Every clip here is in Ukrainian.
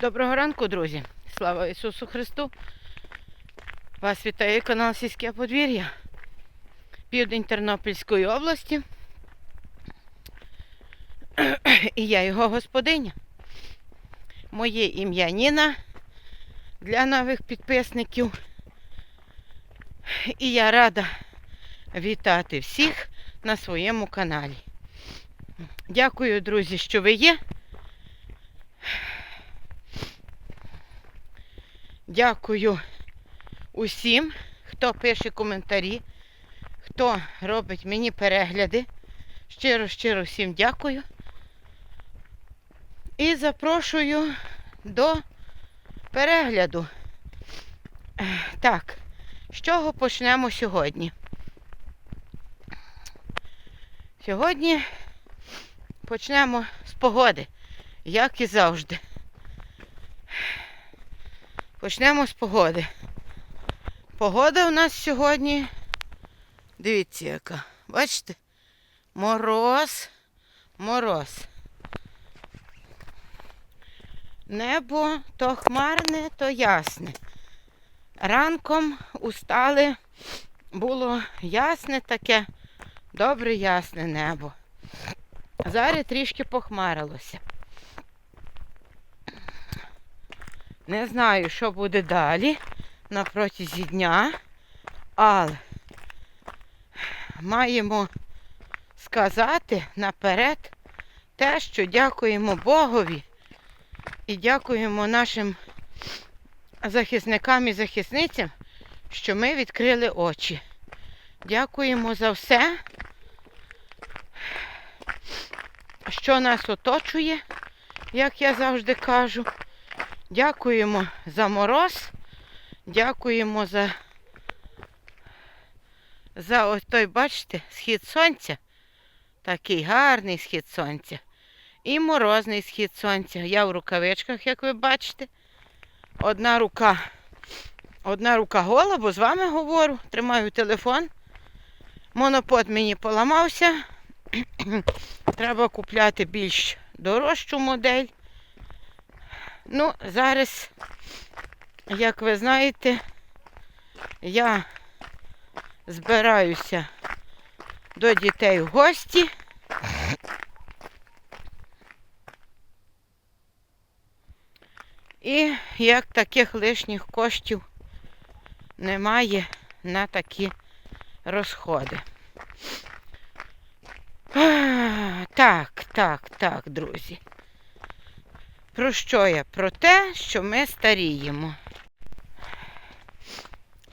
Доброго ранку, друзі! Слава Ісусу Христу! Вас вітає канал Сільське подвір'я. Південь Тернопільської області. І я його господиня. Моє ім'я Ніна для нових підписників. І я рада вітати всіх на своєму каналі. Дякую, друзі, що ви є. Дякую усім, хто пише коментарі, хто робить мені перегляди. Щиро, щиро всім дякую. І запрошую до перегляду. Так, з чого почнемо сьогодні? Сьогодні почнемо з погоди, як і завжди. Почнемо з погоди. Погода у нас сьогодні, дивіться яка. Бачите? Мороз, мороз. Небо то хмарне, то ясне. Ранком устали, було ясне таке, добре ясне небо. Зараз трішки похмарилося. Не знаю, що буде далі на протязі дня, але маємо сказати наперед те, що дякуємо Богові і дякуємо нашим захисникам і захисницям, що ми відкрили очі. Дякуємо за все, що нас оточує, як я завжди кажу. Дякуємо за мороз, дякуємо за, за ось той, бачите, схід сонця. Такий гарний схід сонця. І морозний схід сонця. Я в рукавичках, як ви бачите. Одна рука, одна рука гола, бо з вами говорю, тримаю телефон. Монопод мені поламався. Треба купляти більш дорожчу модель. Ну, зараз, як ви знаєте, я збираюся до дітей в гості. І як таких лишніх коштів немає на такі розходи. Так, так, так, друзі. Про що я? Про те, що ми старіємо.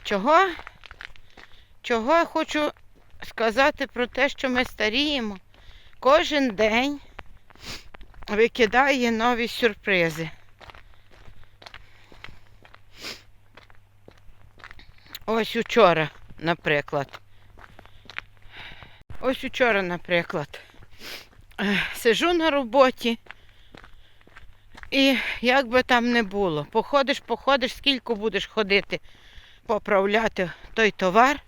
Чого? Чого я хочу сказати про те, що ми старіємо? Кожен день викидає нові сюрпризи. Ось учора, наприклад. Ось учора, наприклад. Сижу на роботі. І як би там не було, походиш, походиш, скільки будеш ходити, поправляти той товар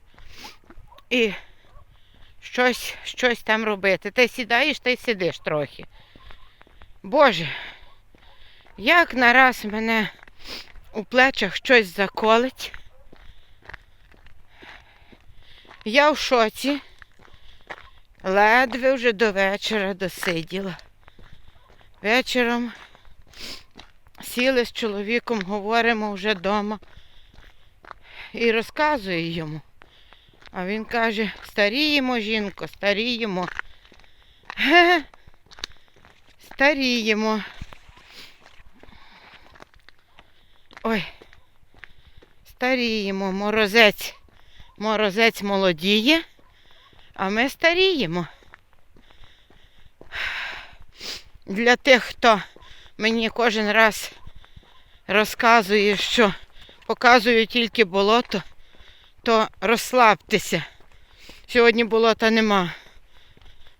і щось, щось там робити. Ти сідаєш, ти сидиш трохи. Боже, як нараз мене у плечах щось заколить. Я в шоці. Ледве вже до вечора досиділа. Вечором сіли з чоловіком, говоримо вже вдома і розказую йому. А він каже, старіємо, жінко, старіємо. Ге, старіємо. Ой, старіємо, морозець. Морозець молодіє, а ми старіємо. Для тих, хто мені кожен раз розказує, що показую тільки болото, то розслабтеся. Сьогодні болота нема.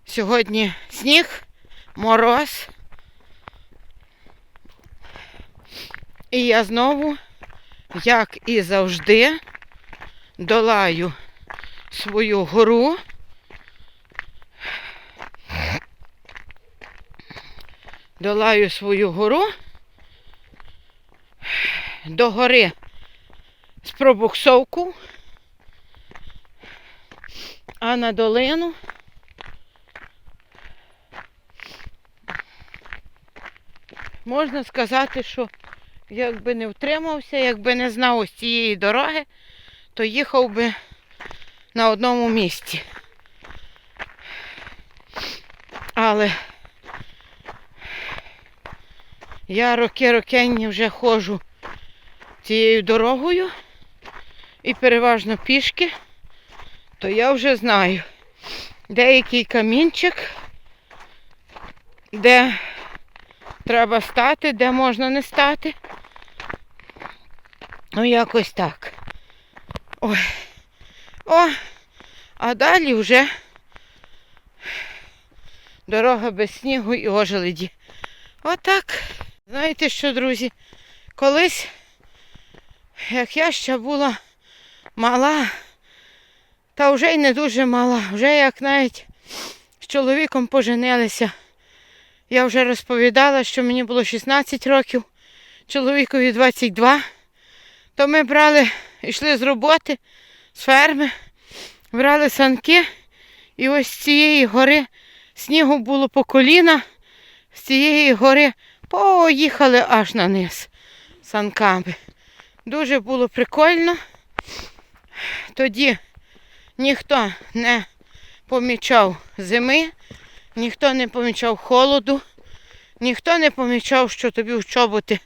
Сьогодні сніг, мороз. І я знову, як і завжди, долаю свою гору. Долаю свою гору до гори з пробуксовку, а на долину можна сказати, що якби не втримався, якби не знав ось цієї дороги, то їхав би на одному місці. Але я роки-рокенні вже ходжу цією дорогою і переважно пішки, то я вже знаю деякий камінчик, де треба стати, де можна не стати. Ну, якось так. Ой. О, а далі вже дорога без снігу і ожеледі. Отак. Знаєте що, друзі? Колись, як я ще була мала, та вже й не дуже мала, вже як навіть з чоловіком поженилися. Я вже розповідала, що мені було 16 років, чоловікові 22. То ми брали, йшли з роботи, з ферми, брали санки, і ось з цієї гори снігу було по коліна, з цієї гори поїхали аж на низ санками. Дуже було прикольно. Тоді ніхто не помічав зими, ніхто не помічав холоду, ніхто не помічав, що тобі в чоботи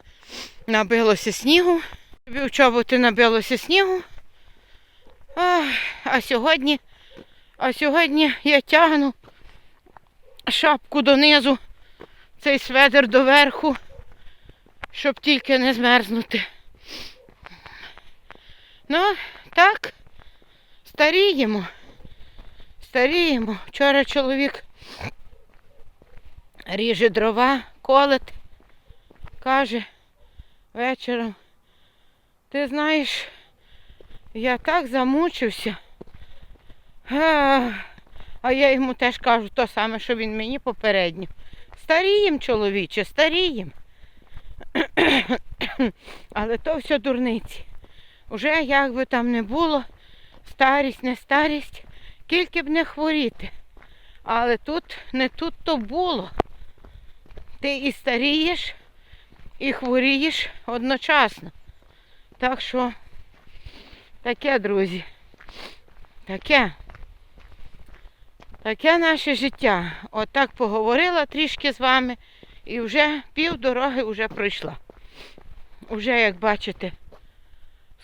набилося снігу. Тобі в чоботи набилося снігу. А, а сьогодні, а сьогодні я тягну шапку донизу, цей сведер доверху, щоб тільки не змерзнути. Ну, так, старіємо. Старіємо. Вчора чоловік ріже дрова, колет, каже вечором. Ти знаєш, я так замучився. А, я йому теж кажу то саме, що він мені попередньо. Старієм, чоловіче, старієм. Але то все дурниці. Уже як би там не було, старість, не старість, тільки б не хворіти. Але тут не тут то було. Ти і старієш, і хворієш одночасно. Так що таке, друзі. Таке. Таке наше життя. Отак поговорила трішки з вами і вже пів дороги вже пройшла. Уже, як бачите,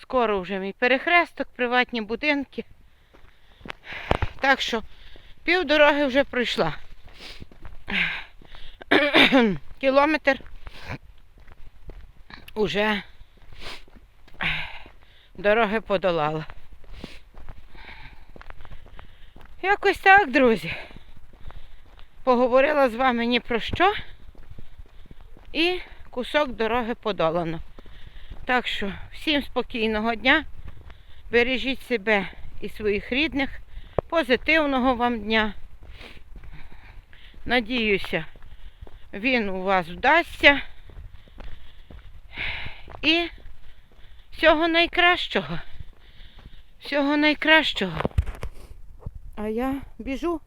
скоро вже мій перехресток, приватні будинки. Так що пів дороги вже пройшла. Кілометр уже дороги подолала. Якось так, друзі. Поговорила з вами ні про що. І кусок дороги подолано. Так що всім спокійного дня. Бережіть себе і своїх рідних. Позитивного вам дня. Надіюся, він у вас вдасться. І всього найкращого. Всього найкращого. А я біжу,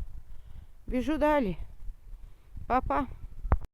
біжу далі. Па-па.